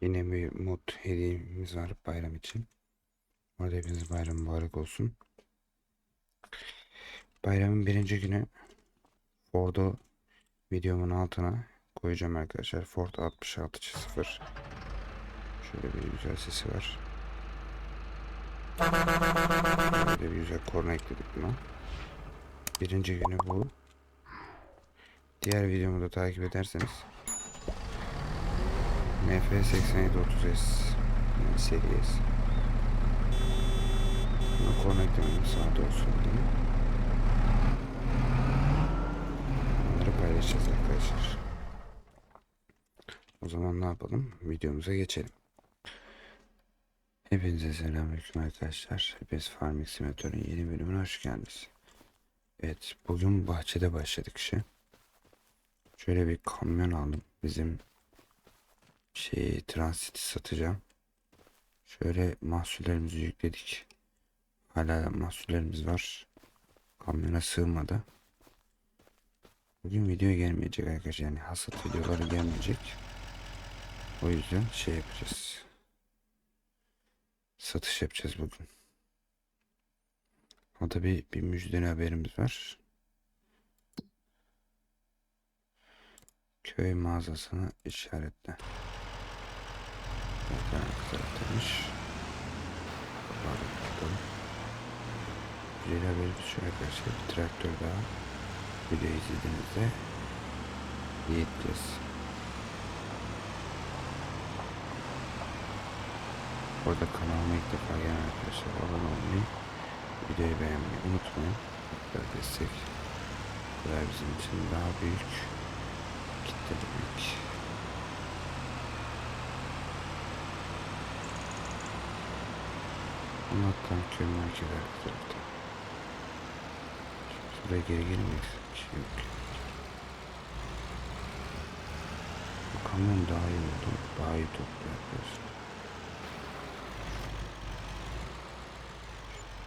Yine bir mod hediyemiz var bayram için. Orada hepiniz bayram mübarek olsun. Bayramın birinci günü Ford'u videomun altına koyacağım arkadaşlar. Ford 66.0 Şöyle bir güzel sesi var. Böyle bir güzel korna ekledik buna. Birinci günü bu. Diğer videomu da takip ederseniz NF8730S yani serisi. Buna korna eklemem sağda olsun diye. Bunları paylaşacağız arkadaşlar. O zaman ne yapalım? Videomuza geçelim. Hepinize selamünaleyküm arkadaşlar. Hepiniz Farming Simulator'un yeni bölümüne hoş geldiniz. Evet, bugün bahçede başladık işe. Şöyle bir kamyon aldım. Bizim şey transiti satacağım. Şöyle mahsullerimizi yükledik. Hala mahsullerimiz var. Kamyona sığmadı. Bugün video gelmeyecek arkadaşlar. Yani hasat videoları gelmeyecek. O yüzden şey yapacağız. Satış yapacağız bugün. O da bir, bir müjdeli haberimiz var. Köy mağazasını işaretle. Da kapatalım. Güzel haberimiz şu arkadaşlar. Bir traktör daha. Video izlediğinizde yiğiteceğiz. Orada kanalıma ilk defa gelen arkadaşlar abone olmayı, videoyu beğenmeyi unutmayın. Hatta destek kadar bizim için daha büyük kitle demek. Anlattan köy merkezi arka tarafta. Şimdi buraya geri gelmek bir şey yok. Bu kamyon daha iyi oldu. Daha iyi topluyor arkadaşlar.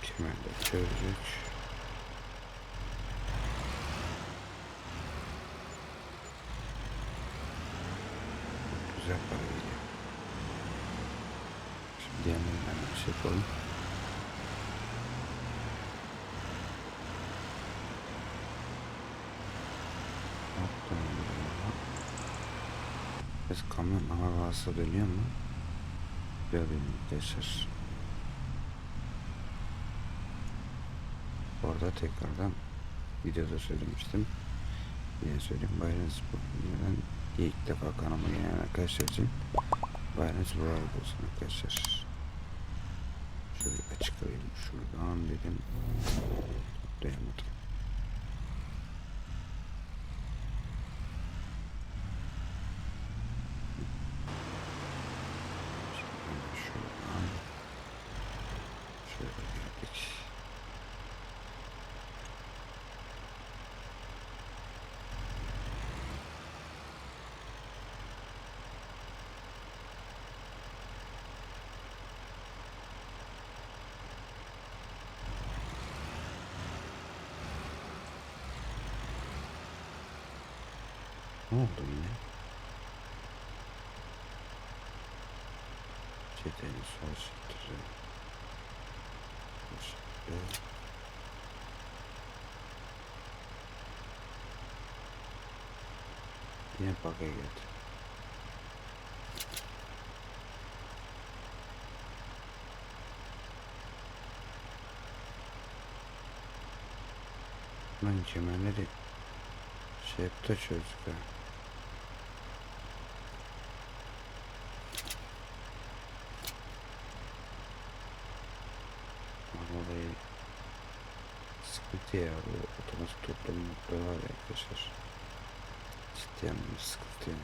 Kemerde çözdük. Güzel para geliyor. Şimdi diğerlerinden bir şey yapalım. Hop, dönüyor. Kamyon hava varsa dönüyor mu? Dönüyor arkadaşlar. Orada tekrardan videoda söylemiştim. Yine söyleyeyim Bayram Spor ilk defa kanalıma gelen arkadaşlar için Bayram Spor olsun arkadaşlar. Şöyle açık alayım şuradan dedim. Toplayamadım. Şimdi şuradan şöyle geldik. Ne oldu yine? Çeteli sol şıktırı. Şıkkı. Yine bug'a geldi. Lan kemerleri şey çözdük ha. Vallahi sıkıntı ya bu otomatik noktaları var ya arkadaşlar. Ciddi anlamda sıkıntı yani.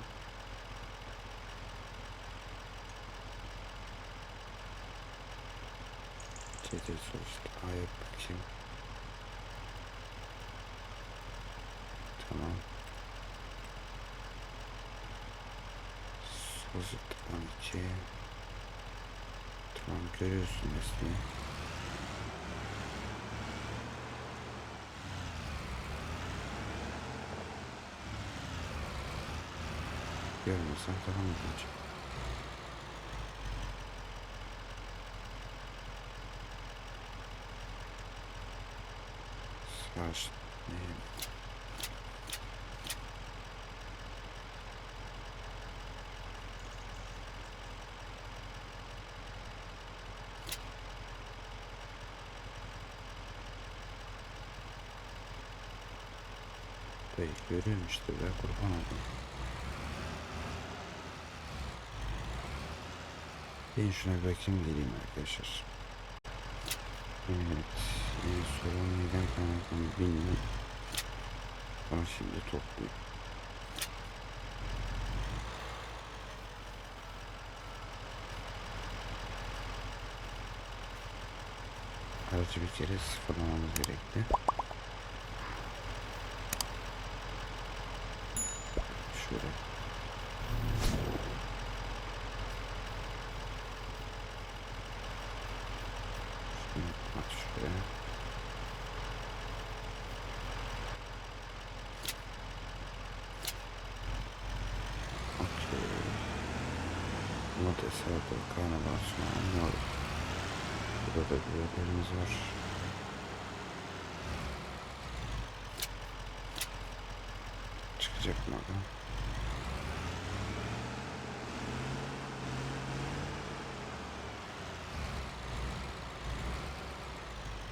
Çetir sonuçta. Aa yap bakayım. Tamam. Sozit 12. Tamam görüyorsun resmi. Görmüyorsan daha mı olacak? Karşı. Değil görüyorum işte be kurban olayım. Ben şuna bakayım geleyim arkadaşlar. Evet. En sorun neden kaynaklanıyor bilmiyorum. Ama şimdi topluyorum. Aracı bir kere sıfırlamamız gerekti. Şöyle. Şimdi bak şuraya. Okey. Domates, salatalık, karnabahar, soğan, olur? Burada da biberlerimiz var. Çıkacak mı adam?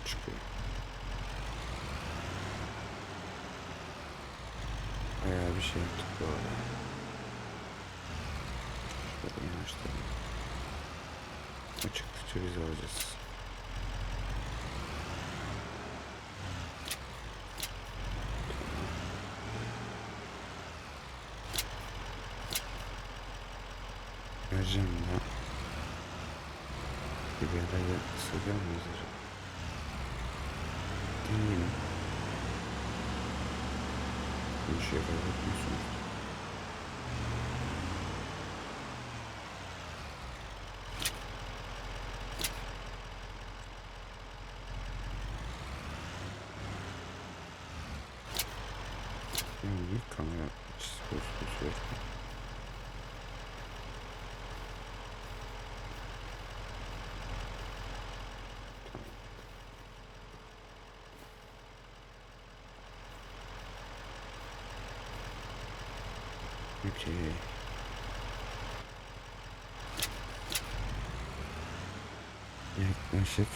Çıkıyor. Bayağı bir şey yaptık bu arada. Şöyle yanaştıralım. O çıktıkça biz Yani bir kamera açısı bozuldu sürekli. Okey. Yaklaşık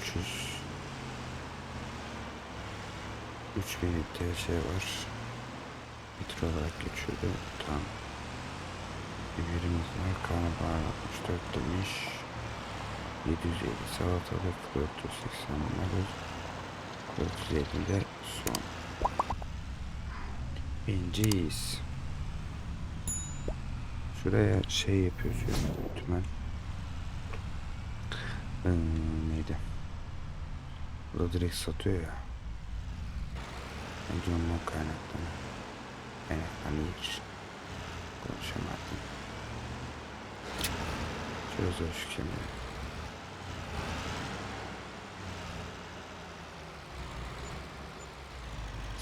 300 3000 TC var. Litre olarak geçiyordu. Tamam. Biberimiz var. Karnabahar 64 demiş. 750 salatalık 480 marul 450 de soğan. İnciyiz. Şuraya şey yapıyoruz ya büyük ihtimal. Ee, neydi? Burada direkt satıyor ya. Bence ondan kaynaklanıyor. Kaynaklanıyor. Konuşamadım. Şöyle zor şu kemeri.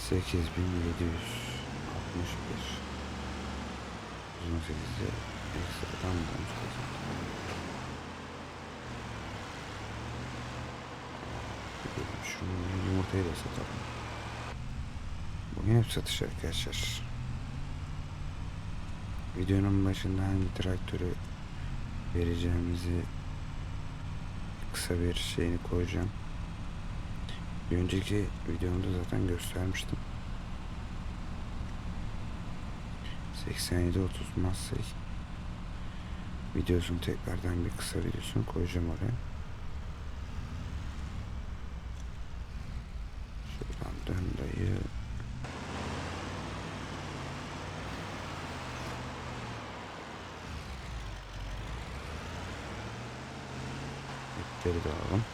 Sekiz bin yedi yüz altmış bir. On sekizde ekstradan. Gidelim Şunu yumurtayı da satalım. Bugün hep satış arkadaşlar. Videonun başında hangi traktörü vereceğimizi kısa bir şeyini koyacağım. Bir önceki videomda zaten göstermiştim. 87-30 Massey videosunu tekrardan bir kısa videosunu koyacağım oraya. Şuradan dön dayı. İpleri de alalım.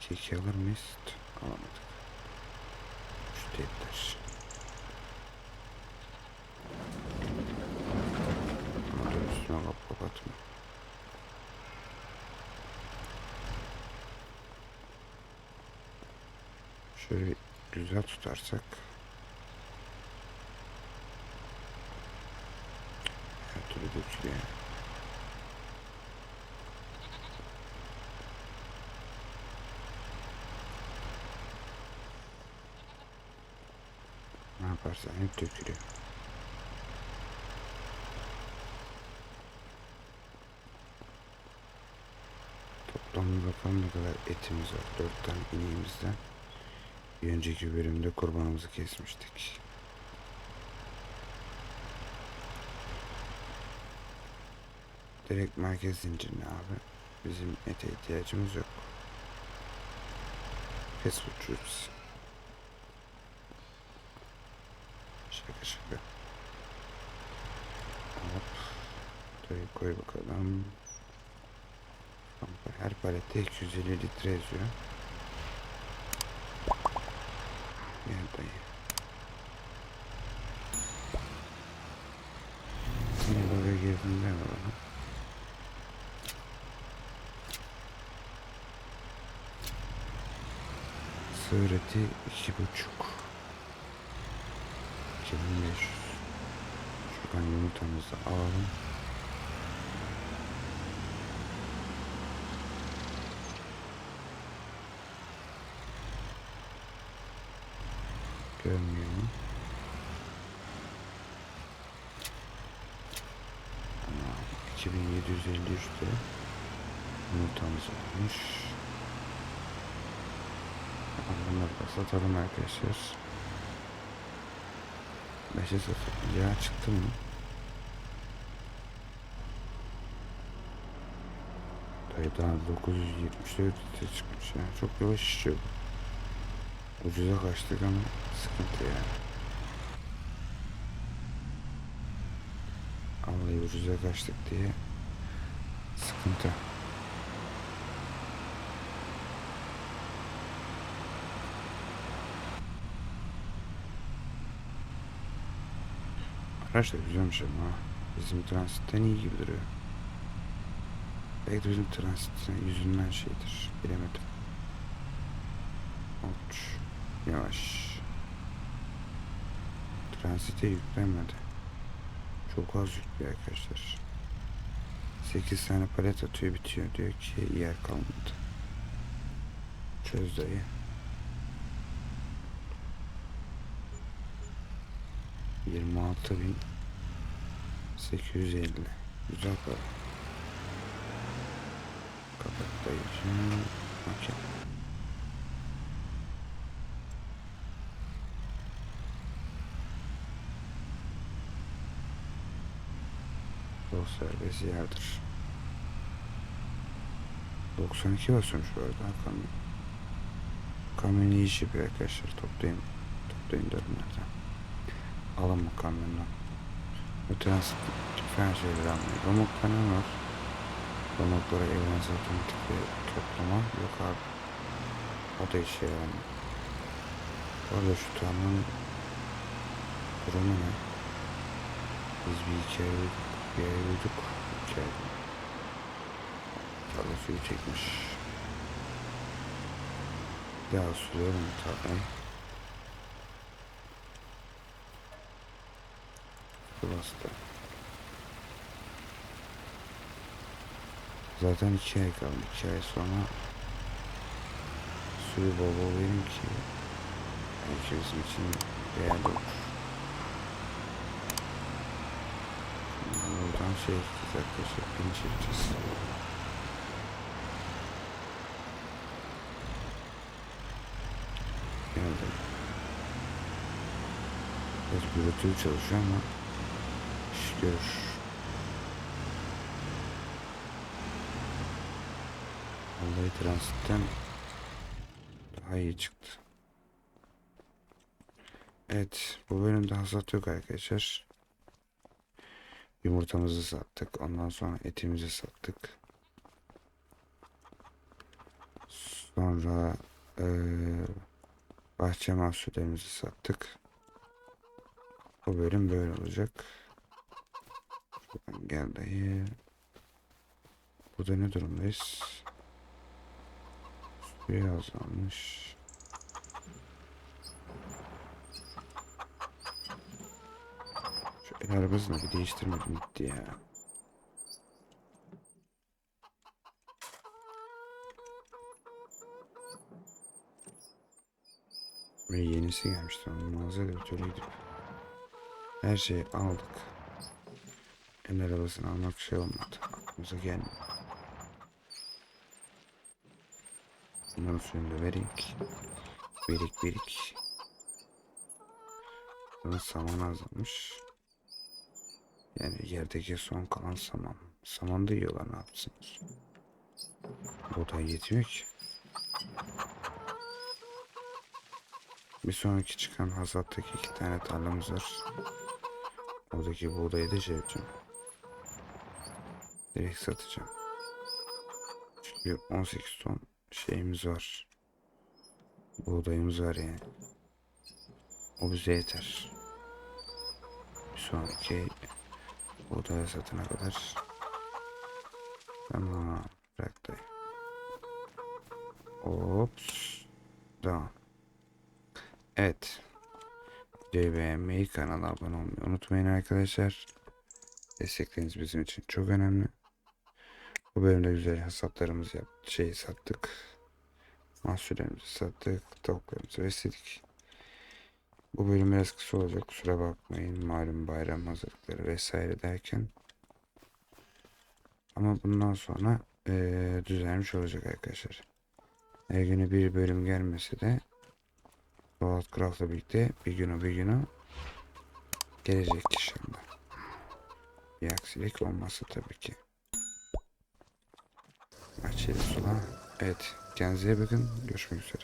Keki alır mıyız? Alamadık. Tepler. Bunları üstüne kap kapatma. Şöyle güzel tutarsak türlü götürüyor. Ne yaparsan hep dökülüyor. Toplamda bakalım ne kadar etimiz var. Dört tane ineğimizden bir önceki bölümde kurbanımızı kesmiştik. Direkt merkez zincirine abi. Bizim ete ihtiyacımız yok. Fast foodcuyuz. Şaka şaka. Hop. Burayı koy bakalım. Her palette 250 litre yazıyor. Gel dayı. Yine buraya girdim deme bana. Sığır eti iki buçuk. 2500. Şuradan yumurtamızı alalım. Görmüyor mu? Tamam. 2753 lira yumurtamız olmuş. Bunları da satalım arkadaşlar. 5'e satıldı. Ya çıktı mı? Dayı daha 974 litre çıkmış ya. Çok yavaş işiyor. Ucuza kaçtık ama sıkıntı yani. Vallahi ucuza kaçtık diye sıkıntı. Araç da güzelmiş ama bizim transitten iyi gibi duruyor. Belki bizim transitin yüzünden şeydir. Bilemedim. Uç. Yavaş. Transite yüklenmedi. Çok az yüklüyor arkadaşlar. 8 tane palet atıyor bitiyor. Diyor ki yer kalmadı. Çöz dayı. Yirmi altı bin sekiz yüz elli. Güzel para. Kapat dayıcım. Okey. Yol serbest yerdir. 92 basıyormuş bu arada kamyon. Kamyon iyi iş yapıyor arkadaşlar. Toplayın. Toplayın dörtlerden. Alın bu kamyondan. Bu transit falan şeyler almıyor. Romok falan var. Romoklara evrensel otomatik ve toplama yok abi. O da işe yaramıyor. Bu arada şu tamamın durumu ne? Biz bir uyuduk. Bir uyuduk. İki ay. Tarla suyu çekmiş. Bir daha suluyorum tarlayı. Bastı. Zaten iki ay kaldı. İki ay sonra suyu bol verin ki bizim için değerli olur. Buradan şey gideceğiz arkadaşlar. Pirinç yapacağız. Geldim. Biraz gürültülü çalışıyor ama görür. Vallahi transitten daha iyi çıktı. Evet, bu bölümde hasat yok arkadaşlar. Yumurtamızı sattık. Ondan sonra etimizi sattık. Sonra eee bahçe mahsullerimizi sattık. Bu bölüm böyle olacak. Gel dayı. Burada ne durumdayız? Suyu azalmış. Şu el arabasını bir değiştirmedim gitti ya. Ve yenisi gelmişti. Mağazaya da bir türlü gidip Her şeyi aldık. El arabasını almak şey olmadı. Aklımıza gelmiyor. Bunların suyunu da verik. Verik verik. Bunun saman azalmış. Yani yerdeki son kalan saman. Saman da yiyorlar ne yapsınlar. Buğday yetmiyor ki. Bir sonraki çıkan hasattaki iki tane tarlamız var. Oradaki buğdayı da şey yapacağım. Direkt satacağım. Çünkü 18 ton şeyimiz var. Buğdayımız var yani. O bize yeter. Bir sonraki buğdaya satana kadar. Tamam. Bırak dayı. Ops. Tamam. Evet. Videoyu beğenmeyi, kanala abone olmayı unutmayın arkadaşlar. Destekleriniz bizim için çok önemli. Bu bölümde güzel hasatlarımızı yap şey sattık. Mahsullerimizi sattık. Tavuklarımızı besledik. Bu bölüm biraz kısa olacak. Kusura bakmayın. Malum bayram hazırlıkları vesaire derken. Ama bundan sonra eee düzelmiş olacak arkadaşlar. Her günü bir bölüm gelmese de World Craft'la birlikte bir günü bir günü gelecek inşallah. Bir aksilik olmazsa tabii ki. Açıyla sula. Evet. Kendinize bakın. Görüşmek üzere.